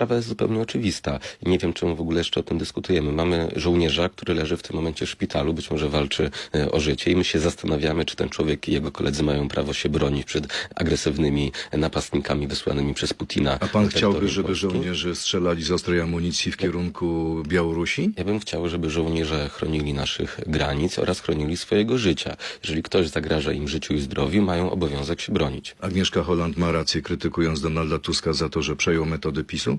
sprawa jest zupełnie oczywista. Nie wiem, czemu w ogóle jeszcze o tym dyskutujemy. Mamy żołnierza, który leży w tym momencie w szpitalu, być może walczy e, o życie i my się zastanawiamy, czy ten człowiek i jego koledzy mają prawo się bronić przed agresywnymi napastnikami wysłanymi przez Putina. A pan chciałby, żeby Polski. żołnierze strzelali z ostrej amunicji w kierunku Białorusi? Ja bym chciał, żeby żołnierze chronili naszych granic oraz chronili swojego życia. Jeżeli ktoś zagraża im życiu i zdrowiu, mają obowiązek się bronić. Agnieszka Holland ma rację, krytykując Donalda Tuska za to, że przejął metody PiSu?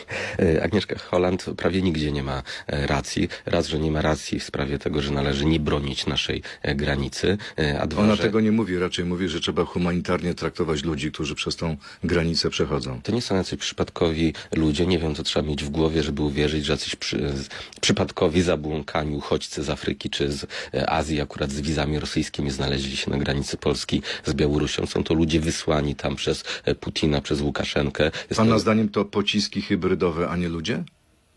Agnieszka Holland prawie nigdzie nie ma e, racji. Raz, że nie ma racji w sprawie tego, że należy nie bronić naszej e, granicy, e, a dwa, Ona że tego nie mówi, raczej mówi, że trzeba humanitarnie traktować ludzi, którzy przez tą granicę przechodzą. to nie są jacyś przypadkowi ludzie. Nie wiem, co trzeba mieć w głowie, żeby uwierzyć, że jacyś przy, przypadkowi zabłąkani uchodźcy z Afryki czy z e, Azji, akurat z wizami rosyjskimi, znaleźli się na granicy Polski z Białorusią. Są to ludzie wysłani tam przez e, Putina, przez Łukaszenkę. Jest Pana to... zdaniem to pociski hybrydowe, a nie ludzie?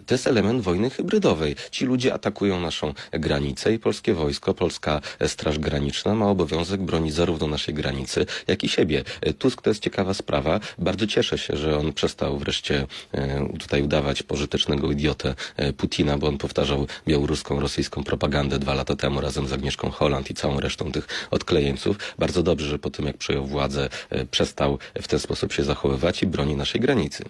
To jest element wojny hybrydowej. Ci ludzie atakują naszą granicę i polskie wojsko, polska Straż Graniczna ma obowiązek bronić zarówno naszej granicy, jak i siebie. Tusk to jest ciekawa sprawa. Bardzo cieszę się, że on przestał wreszcie e, tutaj udawać pożytecznego idiotę e, Putina, bo on powtarzał białoruską, rosyjską propagandę dwa lata temu razem z Agnieszką Holland i całą resztą tych odklejeńców. Bardzo dobrze, że po tym jak przejął władzę, e, przestał w ten sposób się zachowywać i broni naszej granicy.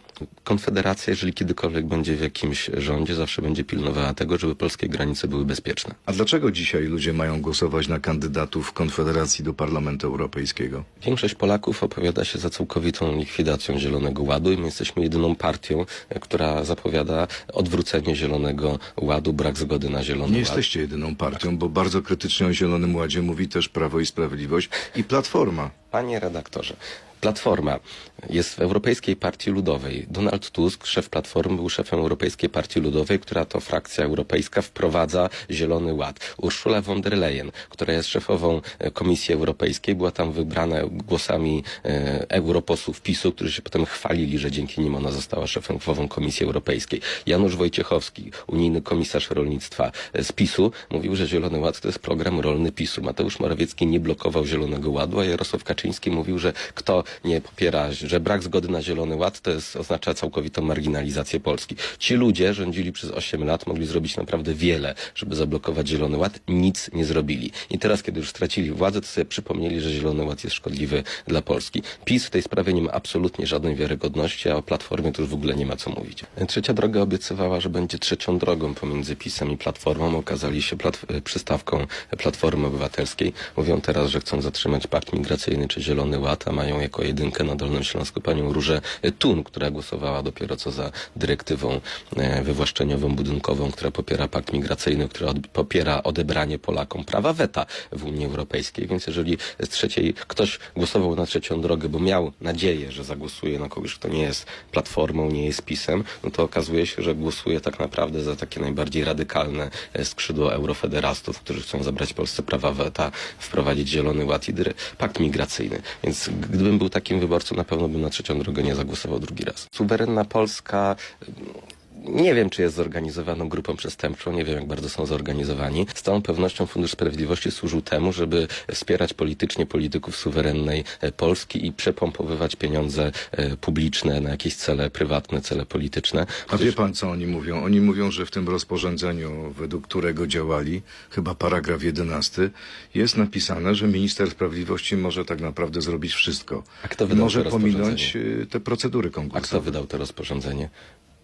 Konfederacja, jeżeli kiedykolwiek będzie w jakimś rządzie, zawsze będzie pilnowała tego, żeby polskie granice były bezpieczne. A dlaczego dzisiaj ludzie mają głosować na kandydatów Konfederacji do Parlamentu Europejskiego? Większość Polaków opowiada się za całkowitą likwidacją Zielonego Ładu i my jesteśmy jedyną partią, która zapowiada odwrócenie Zielonego Ładu, brak zgody na Zielony Nie Ład. jesteście jedyną partią, bo bardzo krytycznie o Zielonym Ładzie mówi też Prawo i Sprawiedliwość i Platforma. Panie redaktorze, Platforma jest w Europejskiej Partii Ludowej. Donald Tusk, szef Platformy, był szefem Europejskiej Partii Ludowej, która to frakcja europejska wprowadza Zielony Ład. Ursula von der Leyen, która jest szefową e, Komisji Europejskiej, była tam wybrana głosami e, europosłów PiSu, którzy się potem chwalili, że dzięki nim ona została szefową Komisji Europejskiej. Janusz Wojciechowski, unijny komisarz rolnictwa e, z PiSu, mówił, że Zielony Ład to jest program rolny PiSu. Mateusz Morawiecki nie blokował Zielonego Ładu, a Jarosław Kaczyński mówił, że kto nie popiera, że brak zgody na Zielony Ład to jest, oznacza całkowitą marginalizację Polski. Ci ludzie rządzili przez 8 lat, mogli zrobić naprawdę wiele, żeby zablokować Zielony Ład, nic nie zrobili. I teraz, kiedy już stracili władzę, to sobie przypomnieli, że Zielony Ład jest szkodliwy dla Polski. PiS w tej sprawie nie ma absolutnie żadnej wiarygodności, a o Platformie to już w ogóle nie ma co mówić. Trzecia droga obiecywała, że będzie trzecią drogą pomiędzy PiSem i Platformą. Okazali się plat- przystawką Platformy Obywatelskiej. Mówią teraz, że chcą zatrzymać pakt migracyjny czy Zielony Ład, a mają jako jedynkę na Dolnym Śląsku panią Różę Tun, która głosowała dopiero co za dyrektywą e, wywłaszczeniową budynkową, która popiera pakt migracyjny, która od, popiera odebranie Polakom prawa weta w Unii Europejskiej. Więc jeżeli z trzeciej ktoś głosował na trzecią drogę, bo miał nadzieję, że zagłosuje na kogoś, kto nie jest platformą, nie jest pisem, no to okazuje się, że głosuje tak naprawdę za takie najbardziej radykalne e, skrzydło eurofederastów, którzy chcą zabrać Polsce prawa weta, wprowadzić Zielony Ład i dyre- pakt migracyjny. Więc gdybym był takim wyborcą, na pewno bym na trzecią drogę nie zagłosował drugi raz. Suwerenna Polska nie wiem, czy jest zorganizowaną grupą przestępczą, nie wiem, jak bardzo są zorganizowani. Z całą pewnością Fundusz Sprawiedliwości służył temu, żeby wspierać politycznie polityków suwerennej e, Polski i przepompowywać pieniądze e, publiczne na jakieś cele prywatne, cele polityczne. A wie pan, co oni mówią? Oni mówią, że w tym rozporządzeniu, według którego działali, chyba paragraf 11, jest napisane, że minister sprawiedliwości może tak naprawdę zrobić wszystko. A kto wydał może pominąć y, te procedury A kto konkursowe. wydał to rozporządzenie?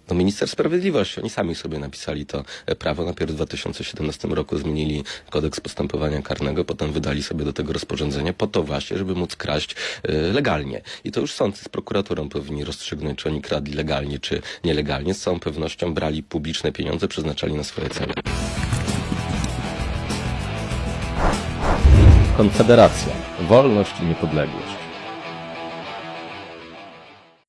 No minister sprawiedliwości. Oni sami sobie napisali to e, prawo. Najpierw w 2017 roku zmienili kodeks postępowania karnego, potem wydali sobie do tego rozporządzenie po to właśnie, żeby móc kraść e, legalnie. I to już sąd z prokuraturą powinni rozstrzygnąć, czy oni kradli legalnie, czy nielegalnie. Z całą pewnością brali publiczne pieniądze, przeznaczali na swoje cele. Konfederacja. Wolność i niepodległość.